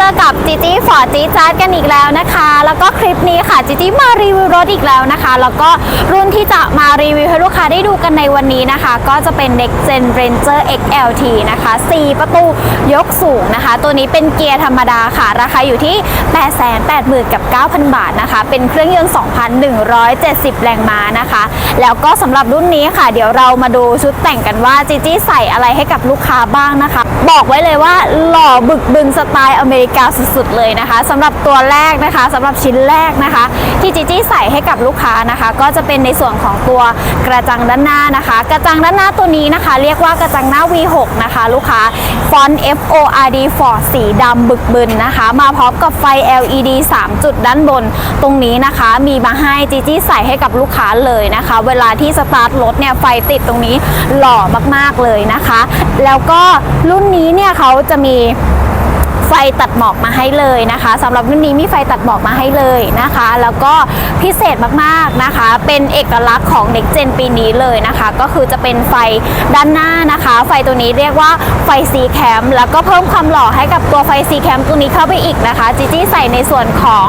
จอกับจีจี้ฟอร์ดจีจาร์ดกันอีกแล้วนะคะ แล้วก็คลิปนี้ค่ะจีจี้มารีวิวรถอีกแล้วนะคะ แล้วก็รุ่นที่จะมารีวิวให้ลูกค้าได้ดูกันในวันนี้นะคะ ก็จะเป็น Next Gen Ranger XLT นะคะ 4 ประตูยกสูงนะคะ ตัวนี้เป็นเกียร์ธรรมดาค่ะ ราคาอยู่ที่ 880,000กับ 9,000 บาทนะคะ เป็นเครื่องยนต์ 2,170 แรงม้านะคะ แล้วก็สำหรับรุ่นนี้ค่ะ เดี๋ยวเรามาดูชุดแต่งกันว่าจีจี้ใส่อะไรให้กับลูกค้าบ้างนะคะ บอกไว้เลยว่าหล่อบึกบึนสไตล์อเมริกาสุดๆเลยนะคะสำหรับตัวแรกนะคะสำหรับชิ้นแรกนะคะ ที่จีจี้ใส่ให้กับลูกค้านะคะ ก็จะเป็นในส่วนของตัวกระจังด้านหน้านะคะ กระจังด้านหน้าตัวนี้นะคะ เรียกว่ากระจังหน้า V6 นะคะ ลูกค้าฟอนต์ F O R D Ford สีดำบึกบึนนะคะ มาพร้อมกับไฟ LED 3 จุดด้านบน ตรงนี้นะคะมีมาให้จีจี้ใส่ให้กับลูกค้าเลยนะคะ เวลาที่สตาร์ทรถเนี่ยไฟติดตรงนี้หล่อมากๆเลยนะคะ แล้วก็รุ่นนี้นี้เนี่ยเขาจะมีไฟตัดหมอกมาให้เลยนะคะสำหรับรุ่นนี้มีไฟตัดหมอกมาให้เลยนะคะ แล้วก็พิเศษมากๆนะคะ เป็นเอกลักษณ์ของ Next Gen ปีนี้เลยนะคะ ก็คือจะเป็นไฟด้านหน้านะคะ ไฟตัวนี้เรียกว่าไฟ C cam แล้วก็เพิ่มความหล่อให้กับตัวไฟ C cam ตัวนี้เข้าไปอีกนะคะจีจี้ใส่ในส่วนของ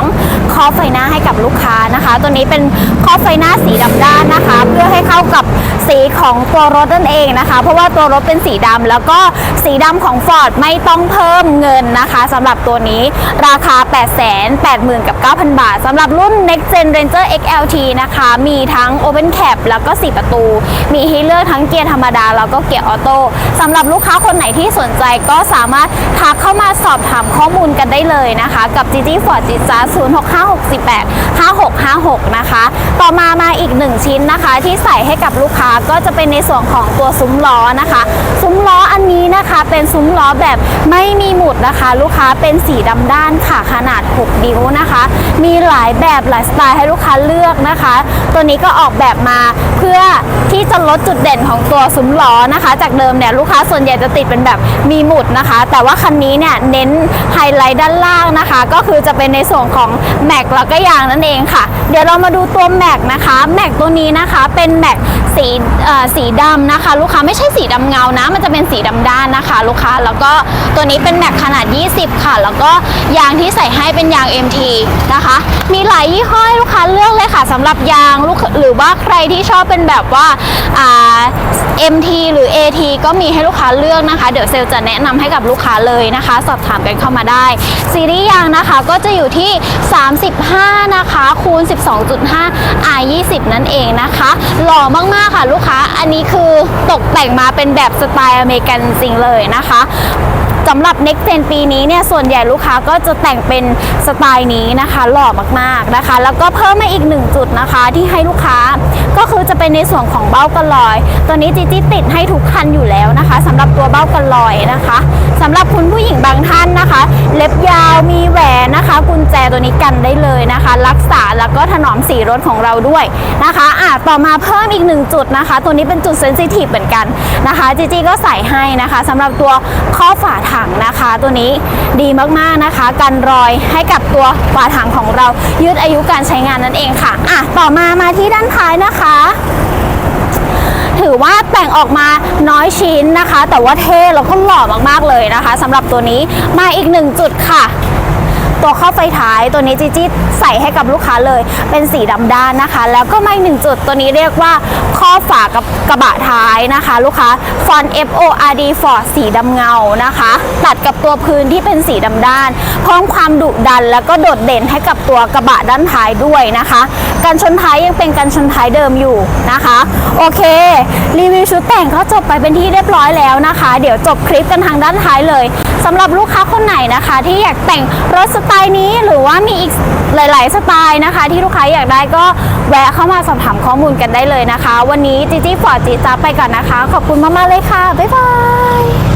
ครอบไฟหน้าให้กับลูกค้านะคะ ตัวนี้เป็นครอบไฟหน้าสีดำด้านนะคะ เพื่อให้เข้ากับสีของตัวรถนั่นเองนะคะ เพราะว่าตัวรถเป็นสีดำแล้วก็สีดำของ Ford ไม่ต้องเพิ่มเงินนะคะสำหรับตัวนี้ราคา 8 8 0 0 0 0 กับ 9,000 บาทสำหรับรุ่น Next Gen Ranger XLT นะคะ มีทั้ง Open Cap แล้วก็ 4 ประตู มีให้เลือกทั้งเกียร์ธรรมดา แล้วก็เกียร์ออโต้สำหรับลูกค้าคนไหนที่สนใจก็สามารถทักเข้ามาสอบถามข้อมูลกันได้เลยนะคะ กับ GT Ford จิจ้า568 5656 นะคะ ต่อมามาอีก 1 ชิ้นนะคะ ที่ใส่ให้กับลูกค้าก็จะเป็นในส่วนของตัวซุ้มล้อนะคะ ซุ้มล้ออันนี้นะคะเป็นซุ้มล้อแบบไม่มีหมุดนะคะ ลูกค้าเป็นสีดำด้านค่ะขนาด 6 นิ้วนะคะ มีหลายแบบหลายสไตล์ให้ลูกค้าเลือกนะคะ ตัวนี้ก็ออกแบบมาเพื่อที่จะลดจุดเด่นของตัวซุ้มล้อนะคะ จากเดิมเนี่ยลูกค้าส่วนใหญ่จะติดเป็นแบบมีหมุดนะคะ แต่ว่าคันนี้เนี่ยเน้นไฮไลท์ด้านล่างนะคะ ก็คือจะเป็นในส่วนของแม็กแล้วก็ยางนั่นเองค่ะ เดี๋ยวเรามาดูตัวแม็กนะคะแม็กตัวนี้นะคะเป็นแม็กสีเอ่อสีดำนะคะ ลูกค้าไม่ใช่สีดำเงานะ มันจะเป็นสีดำด้านนะคะ ลูกค้าแล้วก็ตัวนี้เป็นแม็กขนาด 20 ค่ะ แล้วก็ยางที่ใส่ให้เป็นยาง MT นะคะ มีหลายยี่ห้อให้ลูกค้าเลือกเลยค่ะสำหรับยางลูกหรือว่าใครที่ชอบเป็นแบบว่าอ่า MT หรือ AT ก็มีให้ลูกค้าเลือกนะคะ เดี๋ยวเซลล์จะแนะนำให้กับลูกค้าเลยนะคะ สอบถามกันเข้ามาได้ซีรีส์ยางนะคะก็จะอยู่ที่35 นะคะ คูณ 12.5 R 20 นั่นเองนะคะ หล่อมากๆค่ะลูกค้า อันนี้คือตกแต่งมาเป็นแบบสไตล์อเมริกันจริงเลยนะคะสำหรับ Next Gen ปีนี้เนี่ยส่วนใหญ่ลูกค้าก็จะแต่งเป็นสไตล์นี้นะคะหล่อมากๆนะคะ แล้วก็เพิ่มมาอีกหนึ่งจุดนะคะที่ให้ลูกค้าก็คือจะเป็นในส่วนของเบ้ากันลอย ตัวนี้จีจีติดให้ทุกคันอยู่แล้วนะคะสำหรับตัวเบ้ากันลอยนะคะสำหรับคุณผู้หญิงบางท่านนะคะ เล็บยาวมีแหวน กุญแจตัวนี้กันได้เลยนะคะ รักษาแล้วก็ถนอมสีรถของเราด้วยนะคะอะต่อมาเพิ่มอีกหนึ่งจุดนะคะ ตัวนี้เป็นจุดเซนซิทีฟเหมือนกันนะคะจีจีก็ใส่ให้นะคะสำหรับตัวข้อฝาถังนะคะ ตัวนี้ดีมากๆนะคะ กันรอยให้กับตัวฝาถังของเรายืดอายุการใช้งานนั่นเองค่ะอะต่อมามาที่ด้านท้ายนะคะถือว่าแต่งออกมาน้อยชิ้นนะคะ แต่ว่าเท่แล้วก็หล่อมากๆเลยนะคะสำหรับตัวนี้มาอีกหนึ่งจุดค่ะ ตัวข้อไฟท้ายตัวนี้จีจี้ใส่ให้กับลูกค้าเลย เป็นสีดำด้านนะคะ แล้วก็มาอีกหนึ่งจุดตัวนี้เรียกว่าข้อฝากับกระบะท้ายนะคะ ลูกค้าฟอน F O R D Ford สีดำเงานะคะ ตัดกับตัวพื้นที่เป็นสีดำด้านเพิ่มความดุดันแล้วก็โดดเด่นให้กับตัวกระบะด้านท้ายด้วยนะคะการชนท้ายยังเป็นการชนท้ายเดิมอยู่นะคะ โอเค รีวิวชุดแต่งก็จบไปเป็นที่เรียบร้อยแล้วนะคะ เดี๋ยวจบคลิปกันทางด้านท้ายเลย สำหรับลูกค้าคนไหนนะคะ ที่อยากแต่งรถสไตล์นี้หรือว่ามีอีกหลาย ๆ สไตล์นะคะ ที่ลูกค้าอยากได้ก็แวะเข้ามาสอบถามข้อมูลกันได้เลยนะคะ วันนี้จีจี้ฟอร์ดจีจ้าไปก่อนนะคะ ขอบคุณมากๆเลยค่ะ บ๊ายบาย